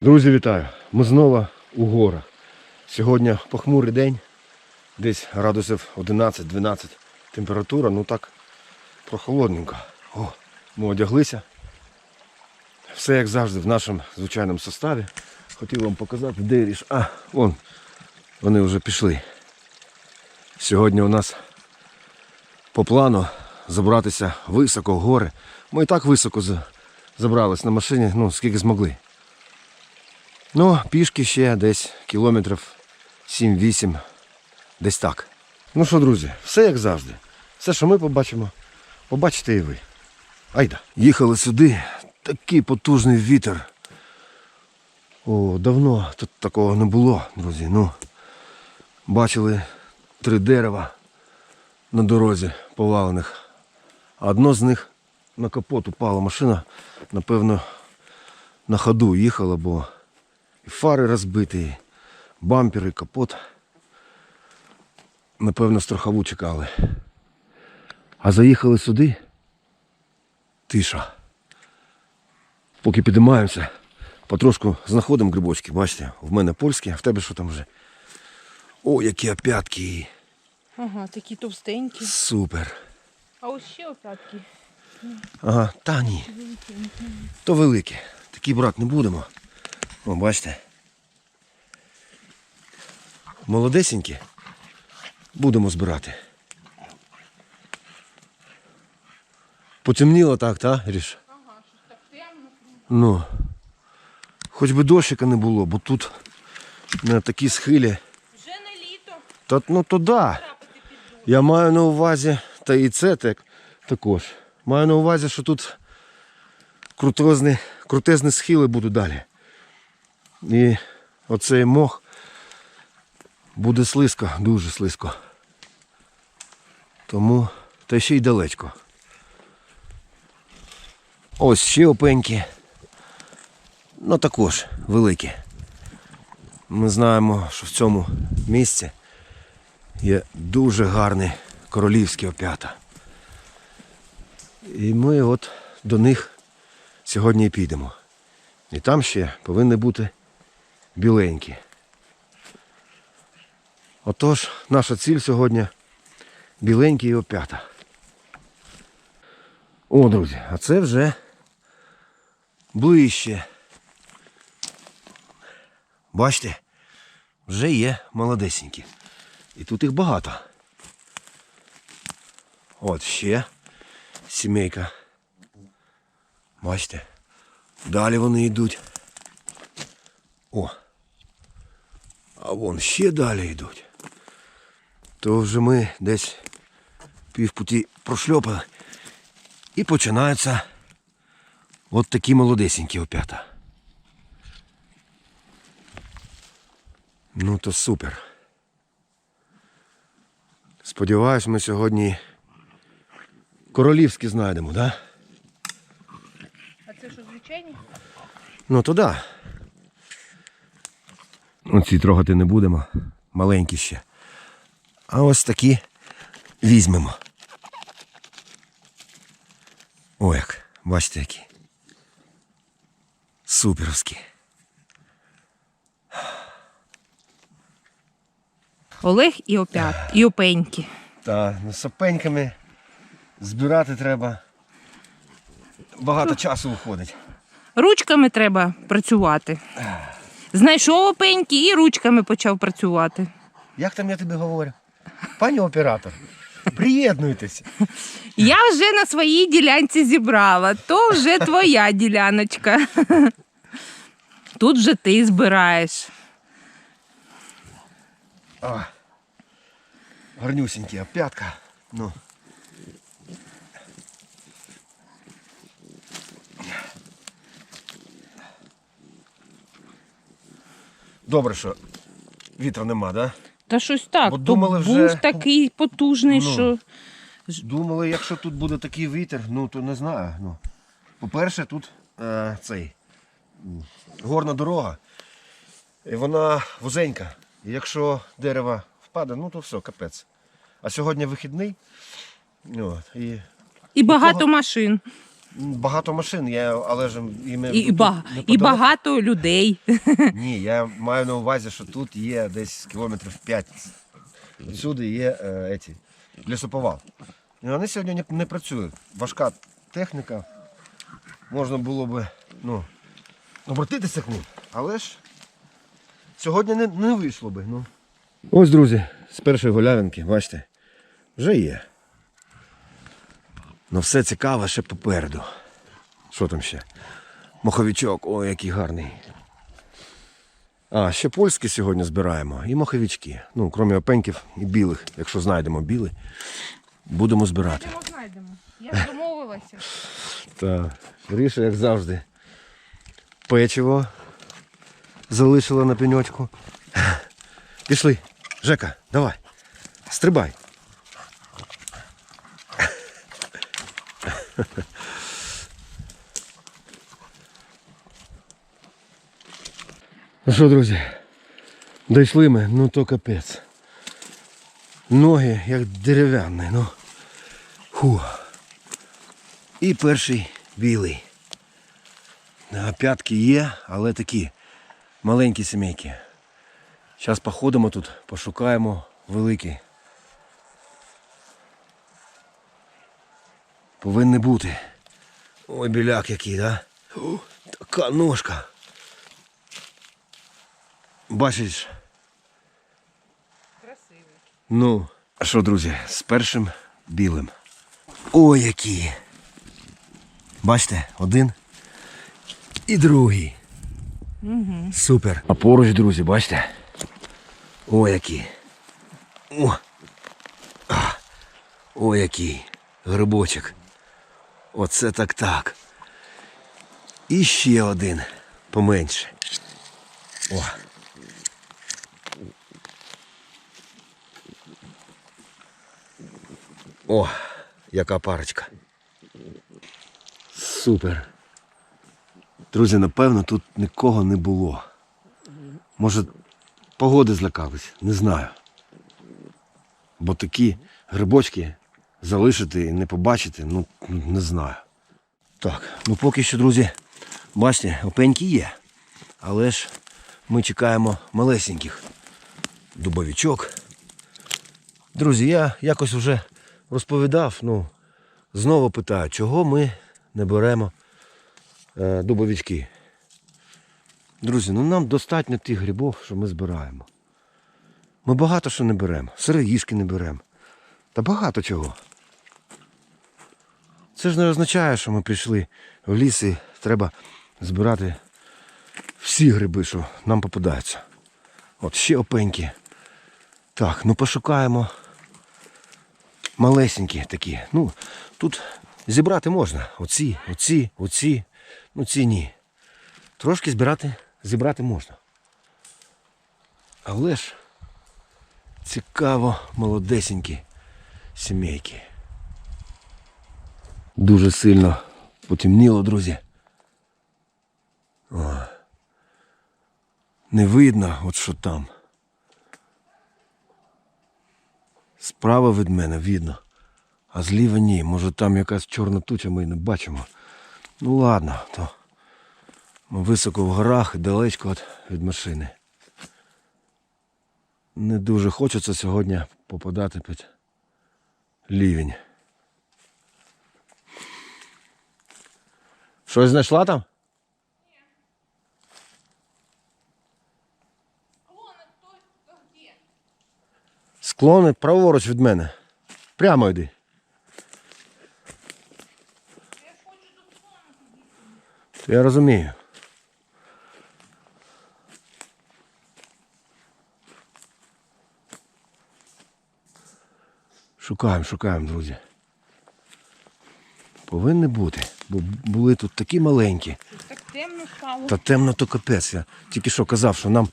Друзі, вітаю! Ми знову у горах. Сьогодні похмурий день, десь градусів 11-12 температура, ну так прохолодненько. О, ми одяглися. Все як завжди в нашому звичайному составі. Хотів вам показати, де ріж. А, вон, вони вже пішли. Сьогодні у нас по плану забратися високо в гори. Ми і так високо за- забрались на машині, ну скільки змогли. Ну, пішки ще десь кілометрів 7-8, десь так. Ну що, друзі, все як завжди. Все, що ми побачимо, побачите і ви. Айда. Їхали сюди, такий потужний вітер. О, давно тут такого не було, друзі. Ну, бачили три дерева на дорозі повалених. Одно з них на капот упала машина, напевно, на ходу їхала, бо фари розбиті, бампери, капот. Напевно, страхову чекали. А заїхали сюди. Тиша. Поки підіймаємося, потрошку знаходимо грибочки. Бачите, в мене польські, а в тебе що там вже? О, які опятки! Ага, такі товстенькі. Супер. А ось ще опятки. Ага, та ні. То великі. Такі брати не будемо. О, бачите. Молодесенькі. Будемо збирати. Потемніло так, та, Ріш? Ага, щось так темно. Ну. Хоч би дощика не було, бо тут на такій схилі. Вже не літо. Та, ну то да. Я маю на увазі, та і це так, також. Маю на увазі, що тут крутезні, крутезні схили будуть далі. І оцей мох буде слизько, дуже слизько. Тому та ще й далечко. Ось ще опеньки. Ну також великі. Ми знаємо, що в цьому місці є дуже гарні королівські опята. І ми от до них сьогодні і підемо. І там ще повинні бути біленькі. Отож, наша ціль сьогодні біленькі і опята. О, друзі, а це вже ближче. Бачите, вже є молодесенькі. І тут їх багато. От ще сімейка. Бачите? Далі вони йдуть. О. А вон ще далі йдуть. То вже ми десь півпуті прошльопали. І починаються от такі молодесенькі опята. Ну то супер. Сподіваюсь, ми сьогодні королівські знайдемо, так? Да? А це що, звичайні? Ну то да. Оці трогати не будемо. Маленькі ще. А ось такі візьмемо. О як, бачите які. Суперовські. Олег і опят, і опеньки. Та ну, сапеньками збирати треба. Багато часу виходить. Ручками треба працювати. Знайшов опеньки і ручками почав працювати. Як там я тобі говорю? Пані оператор, приєднуйтесь. Я вже на своїй ділянці зібрала, то вже твоя діляночка. Тут вже ти збираєш. А, гарнюсенький, а п'ятка. Ну. Добре, що вітру нема, да? Та щось так. Бо то думали був такий потужний, Ну. що. Думали, якщо тут буде такий вітер, ну то не знаю. Ну. По-перше, тут е, цей м, горна дорога. І вона вузенька. І якщо дерево впаде, ну то все, капець. А сьогодні вихідний. От, і І багато машин. Багато машин, я, але ж і, ми, І, тут ба- і багато людей. Ні, я маю на увазі, що тут є десь кілометрів 5. Відсюди є е, еті, лісоповал. І вони сьогодні не, не працюють. Важка техніка. Можна було би ну, обратитися к ним. Але ж сьогодні не, не вийшло би. Ну. Ось, друзі, з першої голявинки, бачите, вже є. Ну все цікаве ще попереду. Що там ще? Моховичок, ой, який гарний. А, ще польські сьогодні збираємо і моховички. Ну, крім опеньків і білих, якщо знайдемо білий, будемо збирати. знайдемо. Я домовилася. Так, Ріша, як завжди. Печиво залишила на пеньочку. Пішли. Жека, давай. Стрибай. Ну що, друзі, дійшли ми, ну то капець. Ноги як дерев'яні, ну. Фух. І перший білий. А, П'ятки є, але такі маленькі сімейки. Зараз походимо тут, пошукаємо великі. Повинні бути. Ой, біляк який, да? О, така ножка. Бачиш? Красивий. Ну, а що, друзі, з першим білим. Ой, які. Бачите, один і другий. Угу. Супер. А поруч, друзі, бачите? О, які. О. О, який. Грибочок. Оце так так. І ще один поменше. О. О, яка парочка. Супер. Друзі, напевно, тут нікого не було. Може, погоди злякались, не знаю. Бо такі грибочки залишити і не побачити, ну, не знаю. Так, ну поки що, друзі, бачите, опеньки є. Але ж ми чекаємо малесеньких дубовичок. Друзі, я якось вже розповідав, ну, знову питаю, чого ми не беремо е, дубовички. Друзі, ну нам достатньо тих грибів, що ми збираємо. Ми багато що не беремо. Сироїшки не беремо. Та багато чого. Це ж не означає, що ми прийшли в ліс і треба збирати всі гриби, що нам попадаються. От ще опеньки. Так, ну пошукаємо малесенькі такі. Ну, тут зібрати можна. Оці, оці, оці, ну ці ні. Трошки збирати, зібрати можна. Але ж цікаво молодесенькі сімейки. Дуже сильно потемніло, друзі. О. Не видно, от що там. Справа від мене видно, а зліва ні. Може там якась чорна туча ми не бачимо. Ну ладно, то ми високо в горах і далечко від машини. Не дуже хочеться сьогодні попадати під лівень. Щось знайшла там? Склони праворуч від мене. Прямо йди. Я розумію. Шукаємо, шукаємо, друзі. Повинні бути, бо були тут такі маленькі. Так темно стало. Та темно то капець. Я тільки що казав, що нам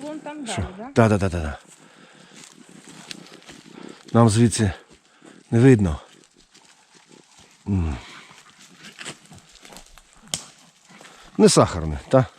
Вон там далі, да? Так, так, так, так. Нам звідси не видно. Не сахарне, так?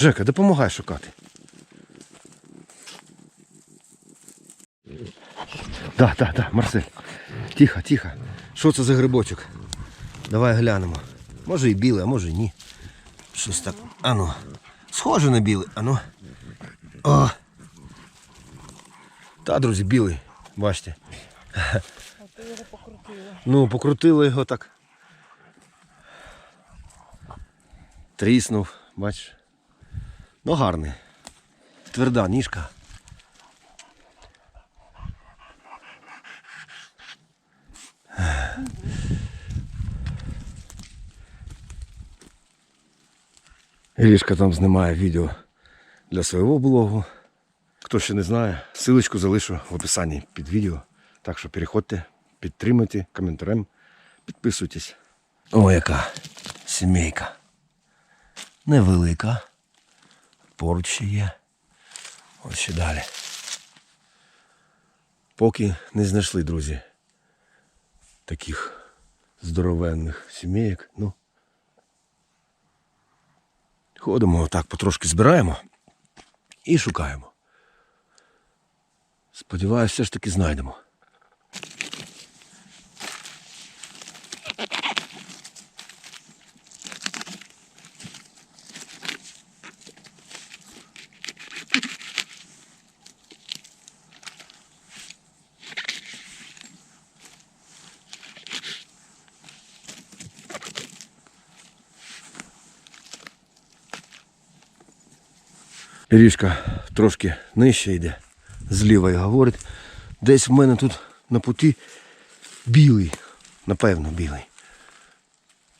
Жека, допомагай шукати. Да, да, да, Марсель. Тихо, тихо. Що це за грибочок? Давай глянемо. Може і білий, а може і ні. Щось так. Ану. Схоже на білий, ану. О. Та, друзі, білий. Бачите. Ну, покрутили його так. Тріснув, бачиш. Ну, гарний. Тверда ніжка. Ілішка там знімає відео для свого блогу. Хто ще не знає, силочку залишу в описанні під відео. Так що переходьте, підтримуйте коментарем, підписуйтесь. О, яка сімейка. Невелика. Поруч ще є. Ось ще далі. Поки не знайшли, друзі, таких здоровенних сімейок. Ну, ходимо отак, потрошки збираємо і шукаємо. Сподіваюся, все ж таки знайдемо. Ріжка трошки нижче йде, зліва і говорить. Десь в мене тут на путі білий, напевно, білий.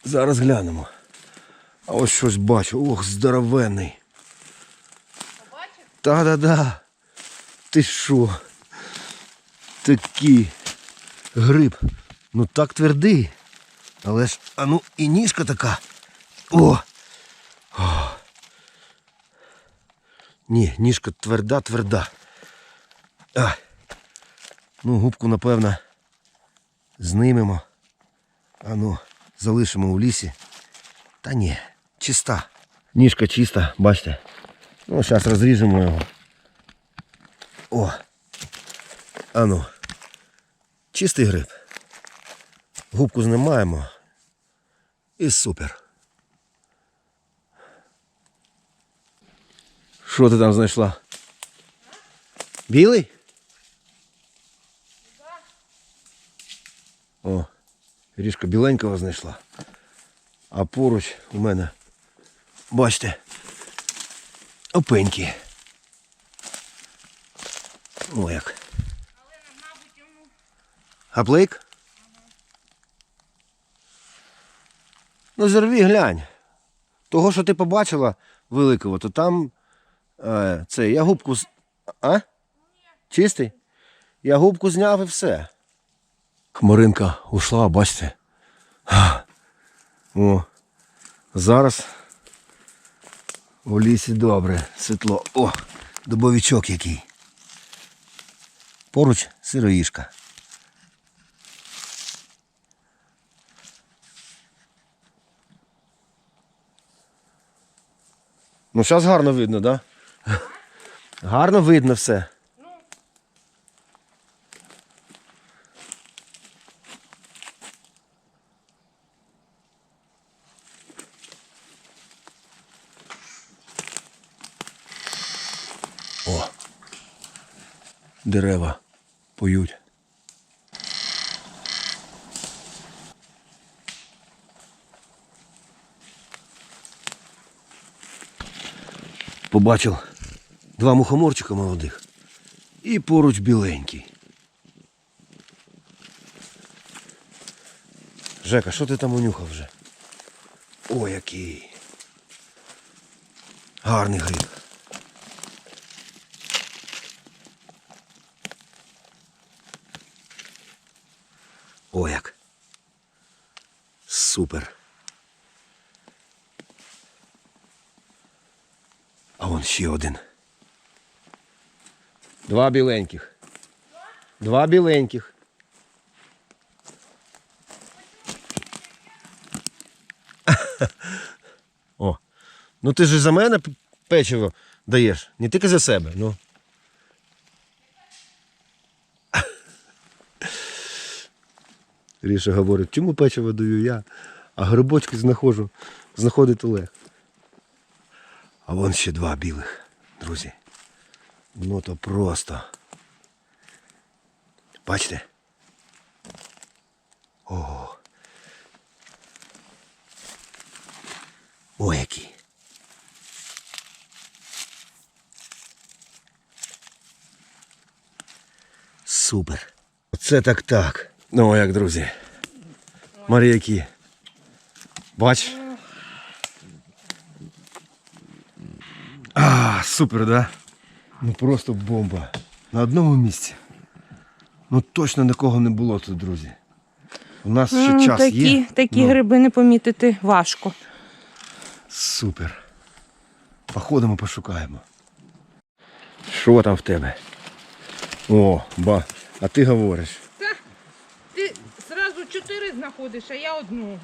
Зараз глянемо. А ось щось бачу. Ох, здоровенний. Та-да-да. Ти що? Такий гриб. Ну так твердий. Але ж, а ну і ніжка така. О! Ні, ніжка тверда, тверда. А. Ну, губку, напевно, знимемо. А ну, залишимо у лісі. Та ні, чиста. Ніжка чиста, бачите. Ну, зараз розріжемо його. О. А ну. Чистий гриб. Губку знімаємо. І супер. Що ти там знайшла? Білий? О, ріжка біленького знайшла. А поруч у мене, бачите, опеньки. О, як. Гаплик? Ну, зірві, глянь. Того, що ти побачила великого, то там е, це, я губку. з- А? Чистий? Я губку зняв і все. Хмаринка ушла, бачите. О, зараз у лісі добре, світло. О, дубовичок який. Поруч сироїшка. Ну, зараз гарно видно, так? Да? Гарно видно все. О. Дерева поють. Побачив два мухоморчика молодих і поруч біленький. Жека, що ти там унюхав вже? О, який. Гарний гриб. О, як. Супер. А вон ще один. Два біленьких. Два біленьких. О. Ну ти ж за мене печиво даєш? Не тільки за себе, ну. Ріша говорить, чому печиво даю я, а грибочки знаходжу, знаходить Олег. А вон ще два білих, друзі. Ну то просто. Бачите? О. Ой, який. Супер. Оце так так. Ну як, друзі. Марійки. Бач. А, супер, да? Ну просто бомба. На одному місці. Ну точно нікого не було тут, друзі. У нас ще М, час такі, є. такі Ну, гриби не помітити важко. Супер. Походимо, пошукаємо. Що там в тебе? О, ба. А ти говориш. Ти одразу чотири знаходиш, а я одного.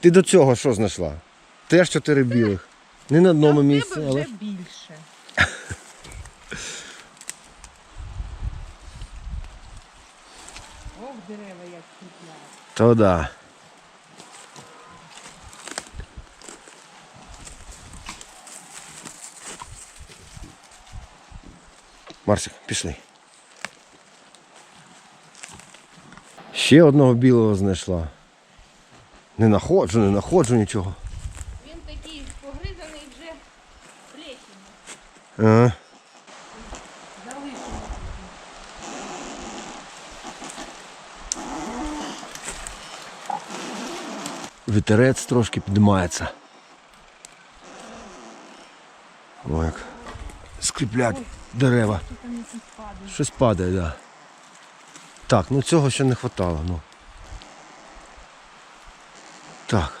Ти до цього що знайшла? Теж чотири білих. Не на одному місці, тебе але. вже більше. Ох, дерева як квітляють. То да. Марсик, пішли. Ще одного білого знайшла. Не находжу, не находжу нічого. Він такий погризаний вже плесінь. Ага. Залишимо. Вітерець трошки піднімається. О, як скріплять дерева. Щось падає, так. Так, ну цього ще не вистачало. Ну. Так.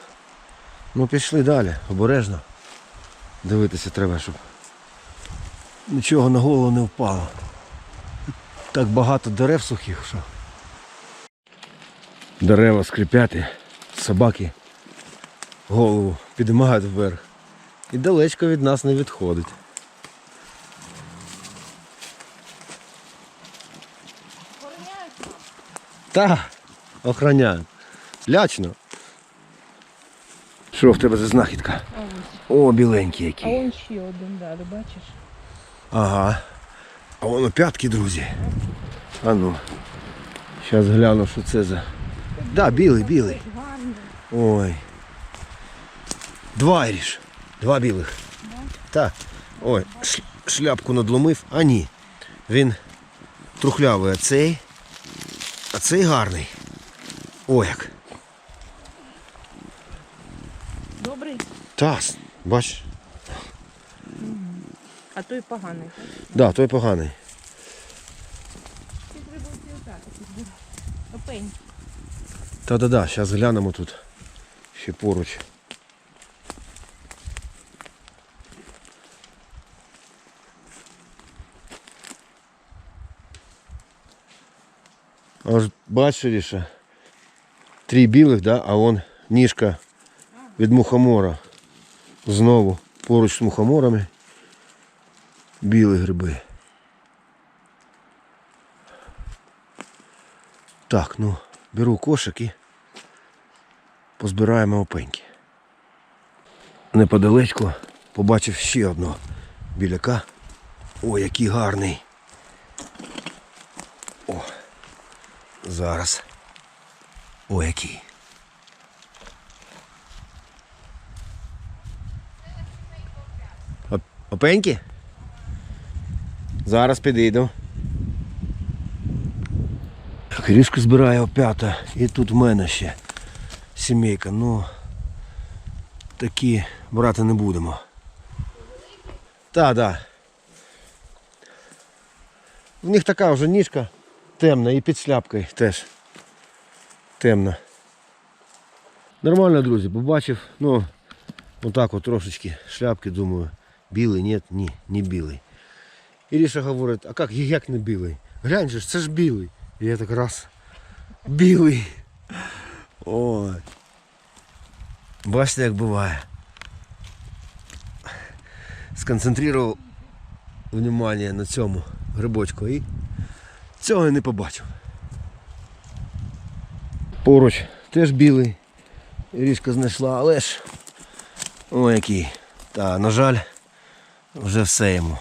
Ну пішли далі, обережно. Дивитися треба, щоб нічого на голову не впало. Так багато дерев сухих, що. Дерева скрипять, і собаки голову піднімають вверх. І далечко від нас не відходить. Та, охраняю. Лячно. Що в тебе за знахідка? О, біленький А який. он ще один далі, бачиш? Ага. А воно п'ятки, друзі. А ну. Зараз гляну, що це за. Да, білий, білий. Ой. Два Іріш. Два білих. Так. Ой, шляпку надломив. А ні. Він трухлявий, а цей. А цей гарний. Ой як. Добрий, Тас, бач. А той поганий. Да, той поганий. Ці грибочки отак, опень. Та-да-да, зараз глянемо тут. Ще поруч. Аж бачиш, три білих, да, а он ніжка від мухомора. Знову поруч з мухоморами білі гриби. Так, ну, беру кошик і позбираємо опеньки. Неподалечку побачив ще одного біляка. О, який гарний. О, зараз. О, який. Оп- Опеньки? Зараз підійду. Крішку збираю опята. І тут в мене ще сімейка. Ну такі брати не будемо. Так, так. В них така вже ніжка темна і під шляпкою теж темна. Нормально, друзі, побачив, ну, отак от трошечки шляпки, думаю, білий, ні, ні, не білий. Іріша говорить, а як, як не білий? Глянь же, це ж білий. І я так раз. Білий. Ой. Бачите, як буває. сконцентрував внимание на цьому грибочку і цього я не побачив. Поруч теж білий. Річка знайшла, але ж о який. Та, на жаль, вже все йому.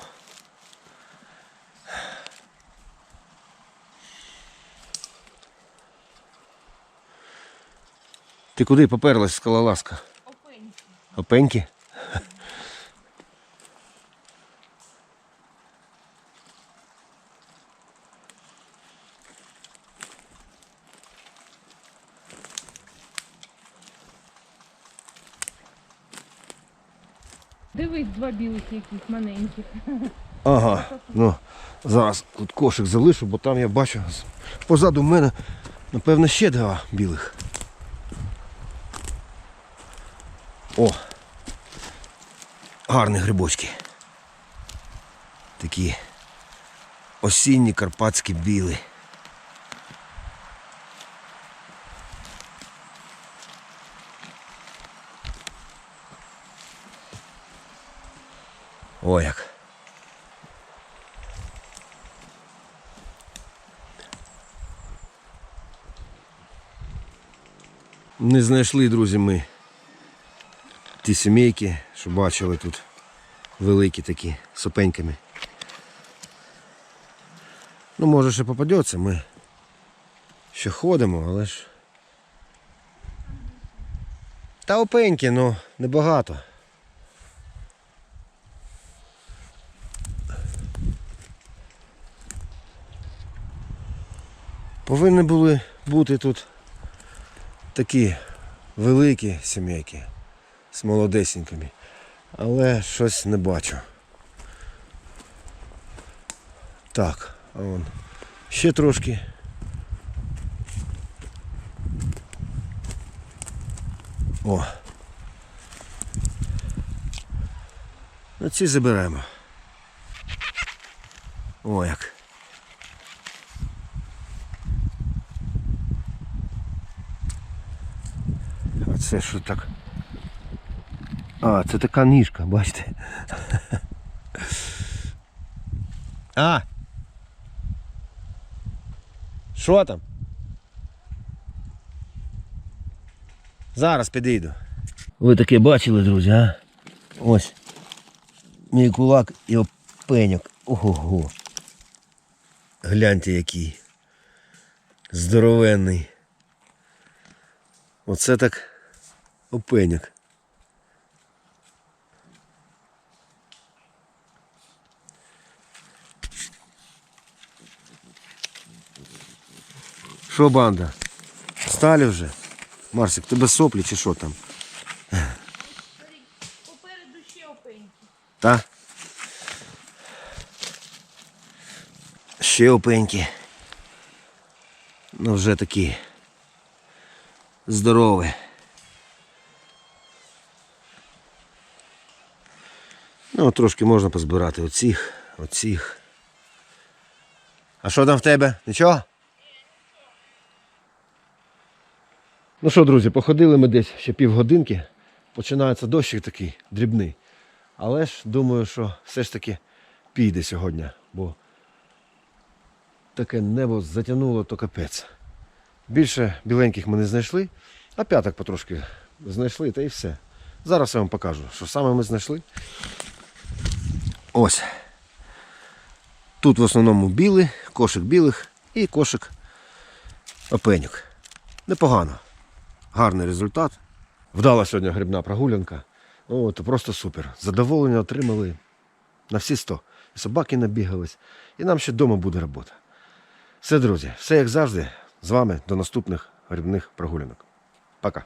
Ти куди поперлась, скалолазка? Опеньки? Опеньки? Дивись, два білих яких маленьких. Ага. Ну, зараз тут кошик залишу, бо там я бачу позаду мене, напевно, ще два білих. О! Гарні грибочки. Такі осінні карпатські біли. О як. Не знайшли, друзі, ми ті сімейки, що бачили тут великі такі з опеньками. Ну, може ще попадеться, ми ще ходимо, але ж. Та опеньки, ну, небагато. Повинні були бути тут такі великі сімейки з молодесенькими, але щось не бачу. Так, а вон ще трошки. О. Ну ці заберемо. О як. А це що так? А, це така ніжка, бачите? А! Що там? Зараз підійду. Ви таке бачили, друзі, а? Ось. Мій кулак і опеньок. Ого. Гляньте який. Здоровенний. Оце так опеньок. Що банда? Сталі вже? Марсик, тебе соплі чи що там? Попереду ще опеньки. Та? Ще опеньки. Ну вже такі. Здорові. Ну, трошки можна позбирати оцих, оцих. А що там в тебе? Нічого? Ну що, друзі, походили ми десь ще півгодинки. Починається дощик такий дрібний. Але ж думаю, що все ж таки піде сьогодні, бо таке небо затягнуло то капець. Більше біленьких ми не знайшли, а п'яток потрошки знайшли та і все. Зараз я вам покажу, що саме ми знайшли. Ось. Тут в основному білий, кошик білих і кошик опеньок. Непогано. Гарний результат. Вдала сьогодні грибна прогулянка. О, то просто супер. Задоволення отримали на всі 100. І собаки набігались. І нам ще вдома буде робота. Все, друзі, все як завжди. З вами до наступних грибних прогулянок. Пока.